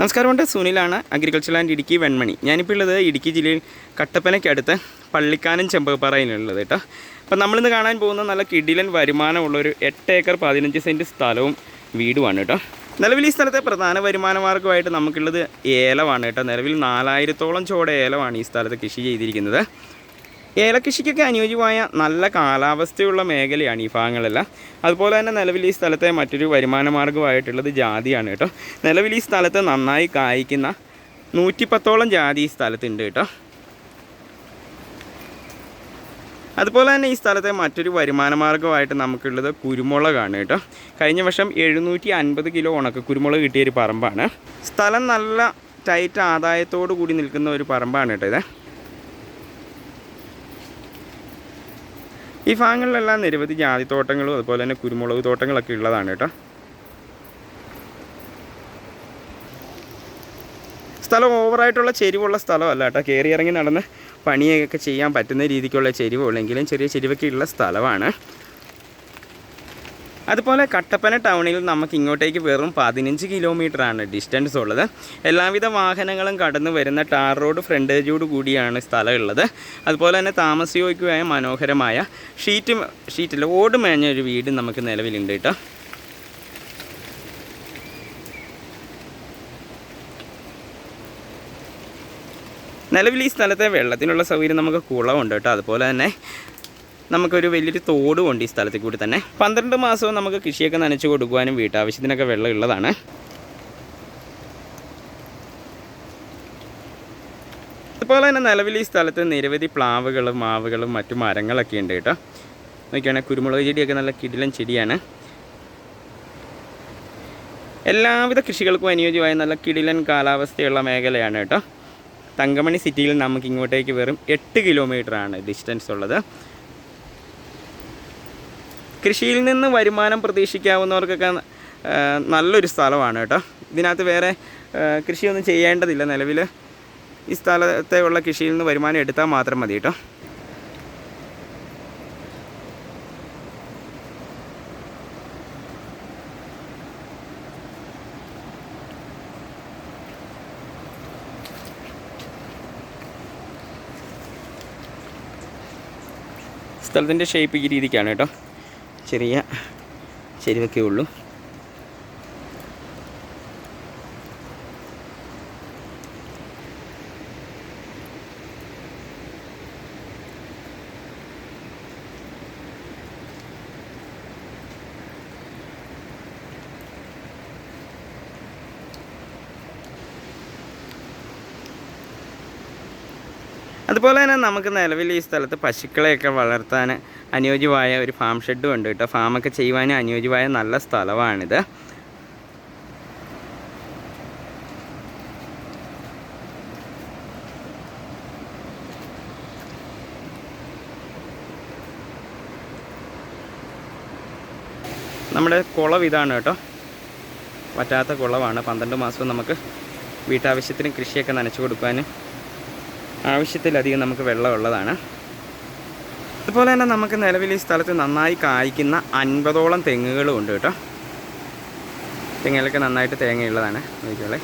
നമസ്കാരമുണ്ട് സുനിലാണ് agriculture land Idukki Venmani. ഞാനിപ്പോൾ ഉള്ളത് ഇടുക്കി ജില്ലയിൽ കട്ടപ്പനയ്ക്കടുത്ത് പള്ളിക്കാനം ചെമ്പകപ്പാറയിലുള്ളത് കേട്ടോ. അപ്പം നമ്മളിന്ന് കാണാൻ പോകുന്ന നല്ല കിടിലൻ വരുമാനമുള്ള ഒരു എട്ട് ഏക്കർ പതിനഞ്ച് സെന്റ് സ്ഥലവും വീടുമാണ് കേട്ടോ. നിലവിൽ ഈ സ്ഥലത്തെ പ്രധാന വരുമാന മാർഗമായിട്ട് നമുക്കുള്ളത് ഏലമാണ് കേട്ടോ. നിലവിൽ നാലായിരത്തോളം ചോട ഏലമാണ് ഈ സ്ഥലത്ത് കൃഷി ചെയ്തിരിക്കുന്നത്. ഏലകൃഷിക്കൊക്കെ അനുയോജ്യമായ നല്ല കാലാവസ്ഥയുള്ള മേഖലയാണ് ഈ ഭാഗങ്ങളെല്ലാം. അതുപോലെ തന്നെ നിലവിൽ ഈ സ്ഥലത്തെ മറ്റൊരു വരുമാന മാർഗമായിട്ടുള്ളത് ജാതിയാണ് കേട്ടോ. നിലവിൽ ഈ സ്ഥലത്ത് നന്നായി കായ്ക്കുന്ന നൂറ്റിപ്പത്തോളം ജാതി ഈ സ്ഥലത്തുണ്ട് കേട്ടോ. അതുപോലെ തന്നെ ഈ സ്ഥലത്തെ മറ്റൊരു വരുമാന മാർഗമായിട്ട് നമുക്കുള്ളത് കുരുമുളകാണ് കേട്ടോ. കഴിഞ്ഞ വർഷം എഴുന്നൂറ്റി അൻപത് കിലോ ഉണക്ക കുരുമുളക് കിട്ടിയ ഒരു പറമ്പാണ്. സ്ഥലം നല്ല ടൈറ്റ് ആദായത്തോടു കൂടി നിൽക്കുന്ന ഒരു പറമ്പാണ് കേട്ടോ ഇത്. ഈ ഭാഗങ്ങളിലെല്ലാം നിരവധി ജാതിത്തോട്ടങ്ങളും അതുപോലെ തന്നെ കുരുമുളക് തോട്ടങ്ങളൊക്കെ ഉള്ളതാണ് കേട്ടോ. സ്ഥലം ഓവറായിട്ടുള്ള ചെരിവുള്ള സ്ഥലമല്ല കേട്ടോ. കയറി ഇറങ്ങി നടന്ന് പണിയൊക്കെ ചെയ്യാൻ പറ്റുന്ന രീതിക്കുള്ള ചെരിവുള്ളെങ്കിലും ചെറിയ ചെരിവൊക്കെ ഉള്ള സ്ഥലമാണ്. അതുപോലെ കട്ടപ്പന ടൗണിൽ നമുക്ക് ഇങ്ങോട്ടേക്ക് വെറും പതിനഞ്ച് കിലോമീറ്ററാണ് ഡിസ്റ്റൻസ് ഉള്ളത് എല്ലാവിധ വാഹനങ്ങളും കടന്നു വരുന്ന ടാർ റോഡ് ഫ്രണ്ടേജോട് കൂടിയാണ് സ്ഥലമുള്ളത്. അതുപോലെ തന്നെ താമസയോഗ്യമായ മനോഹരമായ ഷീറ്റ് ഷീറ്റിൽ ഓട് മേഞ്ഞ ഒരു വീട് നമുക്ക് നിലവിലുണ്ട് കേട്ടോ. നിലവിൽ ഈ സ്ഥലത്തെ വെള്ളത്തിനുള്ള സൗകര്യം നമുക്ക് കുളമുണ്ട് കേട്ടോ. അതുപോലെ തന്നെ നമുക്കൊരു വലിയൊരു തോടും ഉണ്ട് ഈ സ്ഥലത്തിൽ കൂടി തന്നെ. പന്ത്രണ്ട് മാസവും നമുക്ക് കൃഷിയൊക്കെ നനച്ചു കൊടുക്കുവാനും വീട്ടാവശ്യത്തിനൊക്കെ വെള്ളം ഉള്ളതാണ്. അതുപോലെ തന്നെ നിലവിൽ ഈ സ്ഥലത്ത് നിരവധി പ്ലാവുകളും മാവുകളും മറ്റു മരങ്ങളൊക്കെ ഉണ്ട് കേട്ടോ. നോക്കിയാണെങ്കിൽ കുരുമുളക് ചെടിയൊക്കെ നല്ല കിടിലൻ ചെടിയാണ്. എല്ലാവിധ കൃഷികൾക്കും അനുയോജ്യമായ നല്ല കിടിലൻ കാലാവസ്ഥയുള്ള മേഖലയാണ് കേട്ടോ. തങ്കമണി സിറ്റിയിൽ നമുക്ക് ഇങ്ങോട്ടേക്ക് വെറും എട്ട് കിലോമീറ്ററാണ് ഡിസ്റ്റൻസ് ഉള്ളത്. കൃഷിയിൽ നിന്ന് വരുമാനം പ്രതീക്ഷിക്കാവുന്നവർക്കൊക്കെ നല്ലൊരു സ്ഥലമാണ് കേട്ടോ. ഇതിനകത്ത് വേറെ കൃഷിയൊന്നും ചെയ്യേണ്ടതില്ല നിലവിൽ ഈ സ്ഥലത്തെ ഉള്ള കൃഷിയിൽ നിന്ന് വരുമാനം എടുത്താൽ മാത്രം മതി കേട്ടോ. സ്ഥലത്തിന്റെ ഷേപ്പ് ഈ രീതിക്കാണ് കേട്ടോ. ചെറിയ ചെരുവൊക്കെ ഉള്ളൂ അതുപോലെ തന്നെ നമുക്ക് നിലവിൽ ഈ സ്ഥലത്ത് പശുക്കളെയൊക്കെ വളർത്താൻ അനുയോജ്യമായ ഒരു ഫാം ഷെഡും ഉണ്ട് കേട്ടോ. ഫാമൊക്കെ ചെയ്യുവാനും അനുയോജ്യമായ നല്ല സ്ഥലമാണിത്. നമ്മുടെ കുളം ഇതാണ് കേട്ടോ. പറ്റാത്ത കുളമാണ് പന്ത്രണ്ട് മാസവും നമുക്ക് വീട്ടാവശ്യത്തിന് കൃഷിയൊക്കെ നനച്ചു കൊടുക്കാനും ആവശ്യത്തിലധികം നമുക്ക് വെള്ളമുള്ളതാണ്. അതുപോലെ തന്നെ നമുക്ക് നിലവിൽ ഈ സ്ഥലത്ത് നന്നായി കായ്ക്കുന്ന അൻപതോളം തെങ്ങുകളും ഉണ്ട് കേട്ടോ. തെങ്ങിലൊക്കെ നന്നായിട്ട് തേങ്ങയുള്ളതാണ് നോക്കിയോളെ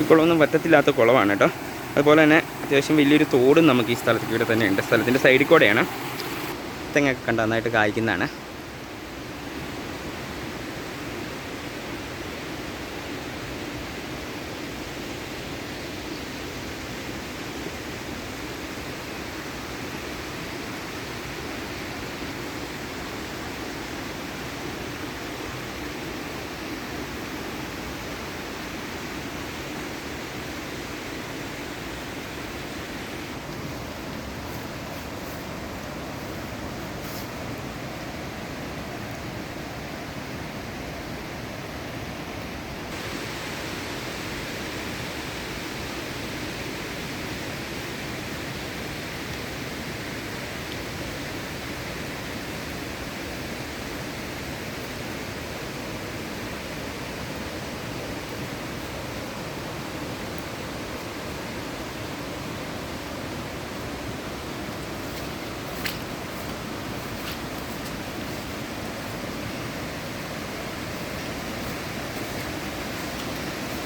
ഈ കുളമൊന്നും പറ്റത്തില്ലാത്ത കുളമാണ് കേട്ടോ. അതുപോലെ തന്നെ അത്യാവശ്യം വലിയൊരു തോടും നമുക്ക് ഈ സ്ഥലത്തേക്ക് ഇവിടെ തന്നെ ഉണ്ട്. സ്ഥലത്തിന്റെ സൈഡിൽ കൂടെയാണ്. തെങ്ങൊക്കെ കണ്ട് നന്നായിട്ട് കായ്ക്കുന്നതാണ്.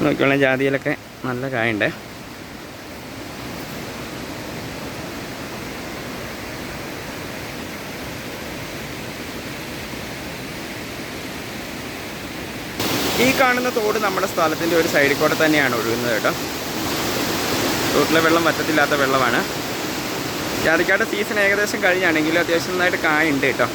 നോക്കിയുള്ള ജാതിയിലൊക്കെ നല്ല കായുണ്ട്. ഈ കാണുന്ന തോട് നമ്മുടെ സ്ഥലത്തിന്റെ ഒരു സൈഡിൽ കൂടെ തന്നെയാണ് ഒഴുകുന്നത് കേട്ടോ. തോട്ടിലെ വെള്ളം പറ്റത്തില്ലാത്ത വെള്ളമാണ്. ജാതിക്കാട് സീസൺ ഏകദേശം കഴിഞ്ഞാണെങ്കിലും അത്യാവശ്യം നന്നായിട്ട് കായുണ്ട് കേട്ടോ.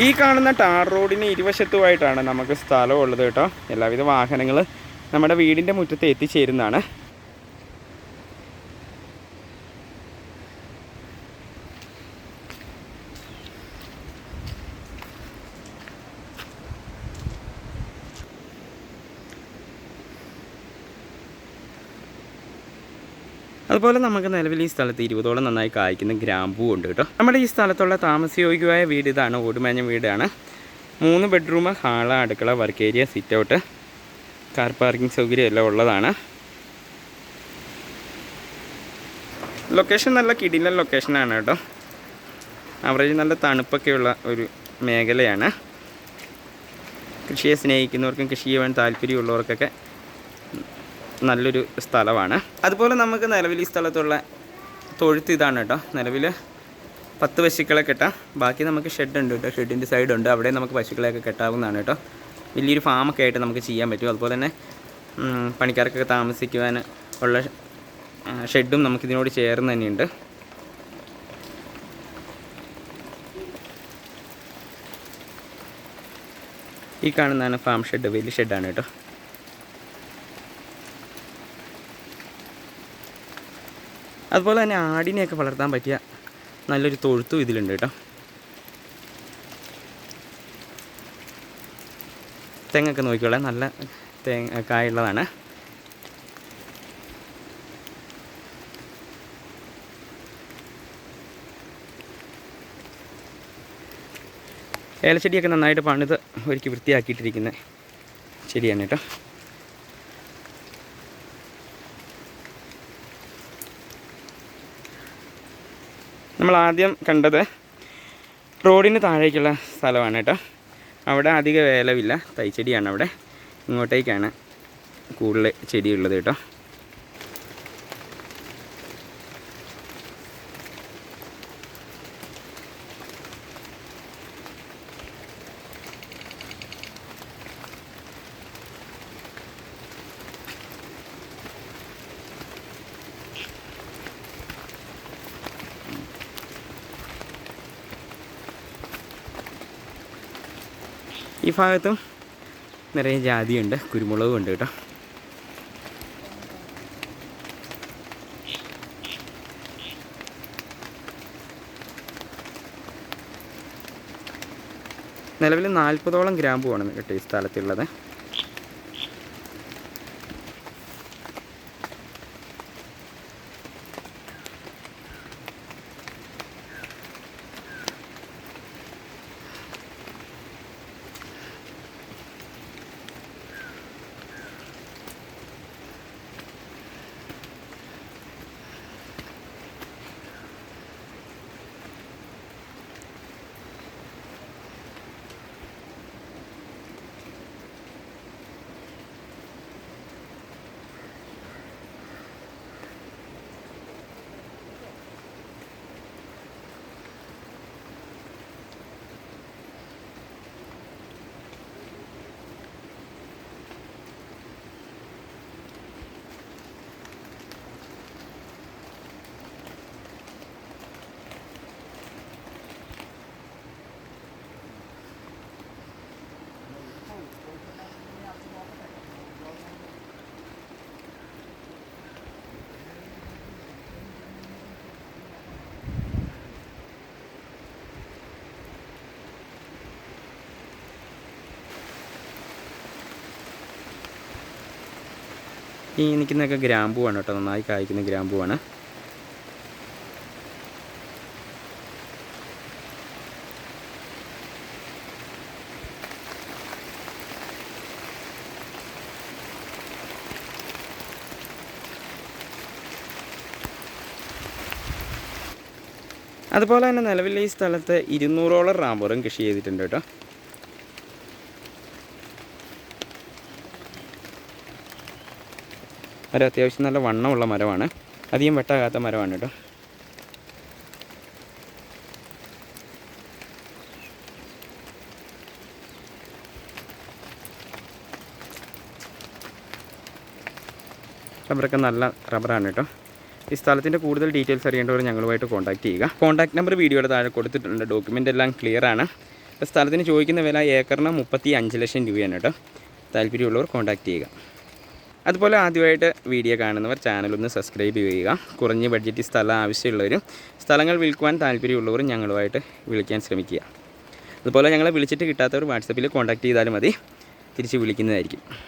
ഈ കാണുന്ന ടാർ റോഡിന് ഇരുവശത്തുമായിട്ടാണ് നമുക്ക് സ്ഥലമുള്ളത് കേട്ടോ. എല്ലാവിധ വാഹനങ്ങൾ നമ്മുടെ വീടിന്റെ മുറ്റത്ത് എത്തിച്ചേരുന്നതാണ്. അതുപോലെ നമുക്ക് നിലവിൽ ഈ സ്ഥലത്ത് ഇരുപതോളം നന്നായി കായ്ക്കുന്ന ഗ്രാമ്പൂ ഉണ്ട് കേട്ടോ. നമ്മുടെ ഈ സ്ഥലത്തുള്ള താമസയോഗ്യമായ വീട് ഇതാണ് ഓടുമേഞ്ഞ വീടാണ്. മൂന്ന് ബെഡ്റൂം ഹാൾ അടുക്കള work area sit out. Car parking സൗകര്യം എല്ലാം ഉള്ളതാണ്. ലൊക്കേഷൻ നല്ല കിടിലൻ ലൊക്കേഷനാണ് കേട്ടോ. ആവറേജ് നല്ല തണുപ്പൊക്കെയുള്ള ഒരു മേഖലയാണ്. കൃഷിയെ സ്നേഹിക്കുന്നവർക്കും കൃഷി ചെയ്യാൻ താല്പര്യമുള്ളവർക്കൊക്കെ നല്ലൊരു സ്ഥലമാണ്. അതുപോലെ നമുക്ക് നിലവിൽ ഈ സ്ഥലത്തുള്ള തൊഴുത്ത് ഇതാണ് കേട്ടോ. നിലവിൽ പത്ത് പശുക്കളെ കെട്ടാം. ബാക്കി നമുക്ക് ഷെഡ് ഉണ്ട് കേട്ടോ. ഷെഡിന്റെ സൈഡ് ഉണ്ട്. അവിടെ നമുക്ക് പശുക്കളെയൊക്കെ കെട്ടാവുന്നതാണ് കേട്ടോ. വലിയൊരു ഫാമൊക്കെ ആയിട്ട് നമുക്ക് ചെയ്യാൻ പറ്റും. അതുപോലെ തന്നെ പണിക്കാർക്കൊക്കെ താമസിക്കുവാൻ ഉള്ള ഷെഡും നമുക്കിതിനോട് ചേർന്ന് തന്നെയുണ്ട്. ഈ കാണുന്നതാണ് ഫാം ഷെഡ് വലിയ ഷെഡാണ് കേട്ടോ. അതുപോലെ തന്നെ ആടിനെയൊക്കെ വളർത്താൻ പറ്റിയ നല്ലൊരു തൊഴുത്തും ഇതിലുണ്ട് കേട്ടോ. തെങ്ങൊക്കെ നോക്കിക്കോളാം നല്ല തേങ്ങ കായുള്ളതാണ്. ഏലച്ചെടിയൊക്കെ നന്നായിട്ട് പണിത് ഒരുക്കി വൃത്തിയാക്കിയിട്ടിരിക്കുന്ന ചെടിയാണ് കേട്ടോ. നമ്മൾ ആദ്യം കണ്ടത് റോഡിന് താഴേക്കുള്ള സ്ഥലമാണ് കേട്ടോ. അവിടെ അധിക വേലവില്ല. തൈച്ചെടിയാണ് അവിടെ. ഇങ്ങോട്ടേക്കാണ് കൂടുതൽ ചെടിയുള്ളത് കേട്ടോ. ഈ ഭാഗത്തും നിറയെ ജാതിയുണ്ട് കുരുമുളകും ഉണ്ട് കേട്ടോ. നിലവിൽ നാൽപ്പതോളം ഗ്രാമ്പുമാണ് കേട്ടോ ഈ സ്ഥലത്തുള്ളത്. ഈ നിൽക്കുന്നതൊക്കെ ആണ് കേട്ടോ. നന്നായി കായ്ക്കുന്ന ആണ് അതുപോലെ തന്നെ നിലവിൽ ഈ സ്ഥലത്ത് ഇരുന്നൂറോളം റാമ്പറും കൃഷി ചെയ്തിട്ടുണ്ട് കേട്ടോ. ഒരു അത്യാവശ്യം നല്ല വണ്ണമുള്ള മരമാണ്. അധികം വെട്ടാകാത്ത മരമാണ് കേട്ടോ. റബ്ബറൊക്കെ നല്ല റബ്ബറാണ് കേട്ടോ. ഈ സ്ഥലത്തിന്റെ കൂടുതൽ ഡീറ്റെയിൽസ് അറിയേണ്ടവർ ഞങ്ങളുമായിട്ട് കോൺടാക്ട് ചെയ്യുക. കോൺടാക്ട് നമ്പർ വീഡിയോയുടെ താഴെ കൊടുത്തിട്ടുണ്ട്. ഡോക്യുമെന്റ് എല്ലാം ക്ലിയർ ആണ്. സ്ഥലത്തിന് ചോദിക്കുന്ന വില ഏക്കറിന് മുപ്പത്തി അഞ്ച് ലക്ഷം രൂപയാണ് കേട്ടോ. താല്പര്യമുള്ളവർ കോൺടാക്ട് ചെയ്യുക. അതുപോലെ ആദ്യമായിട്ട് വീഡിയോ കാണുന്നവർ ചാനലൊന്ന് സബ്സ്ക്രൈബ് ചെയ്യുക. കുറഞ്ഞ ബഡ്ജറ്റ് സ്ഥലം ആവശ്യമുള്ളവരും സ്ഥലങ്ങൾ വിൽക്കുവാൻ താല്പര്യമുള്ളവരും ഞങ്ങളുമായിട്ട് വിളിക്കാൻ ശ്രമിക്കുക. അതുപോലെ ഞങ്ങളെ വിളിച്ചിട്ട് കിട്ടാത്തവർ വാട്സപ്പിൽ കോൺടാക്റ്റ് ചെയ്താലും മതി. തിരിച്ച് വിളിക്കുന്നതായിരിക്കും.